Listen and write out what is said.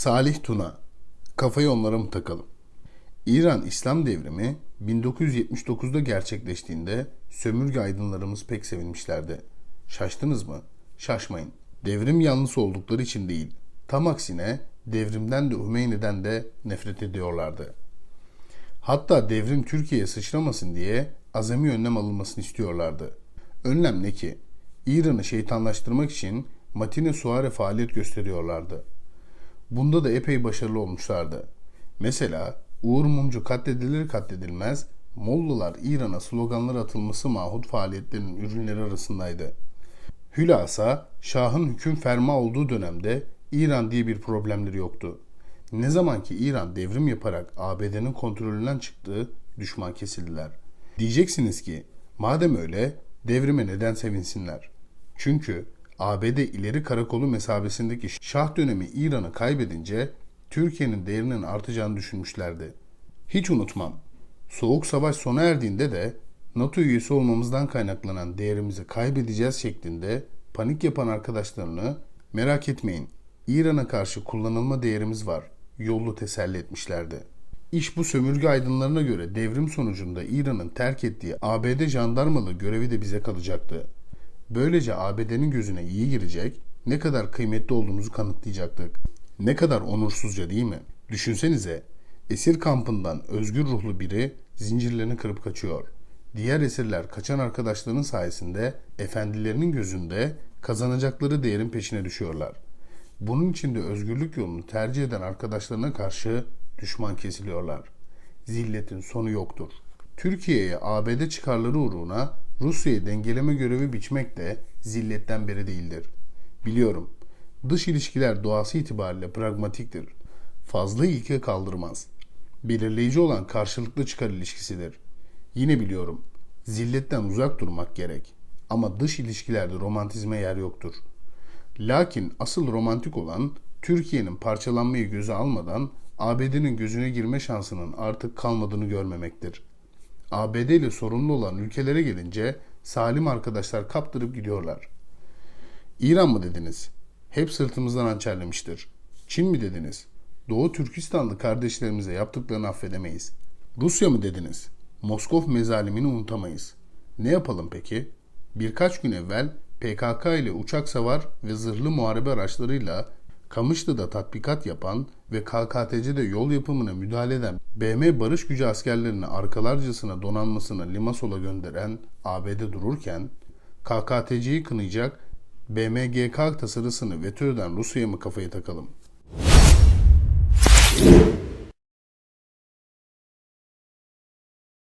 Salih Tuna. Kafayı onlara mı takalım? İran İslam devrimi 1979'da gerçekleştiğinde sömürge aydınlarımız pek sevinmişlerdi. Şaştınız mı? Şaşmayın. Devrim yanlısı oldukları için değil. Tam aksine devrimden de Hümeyni'den de nefret ediyorlardı. Hatta devrim Türkiye'ye sıçramasın diye azami önlem alınmasını istiyorlardı. Önlem ne ki? İran'ı şeytanlaştırmak için Matine Suare faaliyet gösteriyorlardı. Bunda da epey başarılı olmuşlardı. Mesela Uğur Mumcu katledilir katledilmez Mollalar İran'a sloganlar atılması mahut faaliyetlerinin ürünleri arasındaydı. Hülasa Şah'ın hüküm ferma olduğu dönemde İran diye bir problemleri yoktu. Ne zaman ki İran devrim yaparak ABD'nin kontrolünden çıktığı düşman kesildiler. Diyeceksiniz ki madem öyle devrime neden sevinsinler? Çünkü ABD ileri karakolu mesabesindeki Şah dönemi İran'ı kaybedince Türkiye'nin değerinin artacağını düşünmüşlerdi. Hiç unutmam. Soğuk savaş sona erdiğinde de NATO üyesi olmamızdan kaynaklanan değerimizi kaybedeceğiz şeklinde panik yapan arkadaşlarını merak etmeyin İran'a karşı kullanılma değerimiz var yollu teselli etmişlerdi. İş bu sömürge aydınlarına göre devrim sonucunda İran'ın terk ettiği ABD jandarmalı görevi de bize kalacaktı. Böylece ABD'nin gözüne iyi girecek, ne kadar kıymetli olduğumuzu kanıtlayacaktık. Ne kadar onursuzca değil mi? Düşünsenize, esir kampından özgür ruhlu biri zincirlerini kırıp kaçıyor. Diğer esirler kaçan arkadaşlarının sayesinde efendilerinin gözünde kazanacakları değerin peşine düşüyorlar. Bunun için de özgürlük yolunu tercih eden arkadaşlarına karşı düşman kesiliyorlar. Zilletin sonu yoktur. Türkiye'ye ABD çıkarları uğruna Rusya'yı dengeleme görevi biçmek de zilletten beri değildir. Biliyorum, dış ilişkiler doğası itibariyle pragmatiktir. Fazla ilke kaldırmaz. Belirleyici olan karşılıklı çıkar ilişkisidir. Yine biliyorum, zilletten uzak durmak gerek. Ama dış ilişkilerde romantizme yer yoktur. Lakin asıl romantik olan Türkiye'nin parçalanmayı göze almadan ABD'nin gözüne girme şansının artık kalmadığını görmemektir. ABD ile sorunlu olan ülkelere gelince salim arkadaşlar kaptırıp gidiyorlar. İran mı dediniz? Hep sırtımızdan hançerlemiştir. Çin mi dediniz? Doğu Türkistanlı kardeşlerimize yaptıklarını affedemeyiz. Rusya mı dediniz? Moskov mezalimini unutamayız. Ne yapalım peki? Birkaç gün evvel PKK ile uçak savar ve zırhlı muharebe araçlarıyla Kamışlı'da tatbikat yapan ve KKTC'de yol yapımına müdahale eden BM Barış Gücü askerlerini arkalarcasına donanmasına Limasol'a gönderen ABD dururken KKTC'yi kınayacak BMGK tasarısını veto eden Rusya'ya mı kafayı takalım?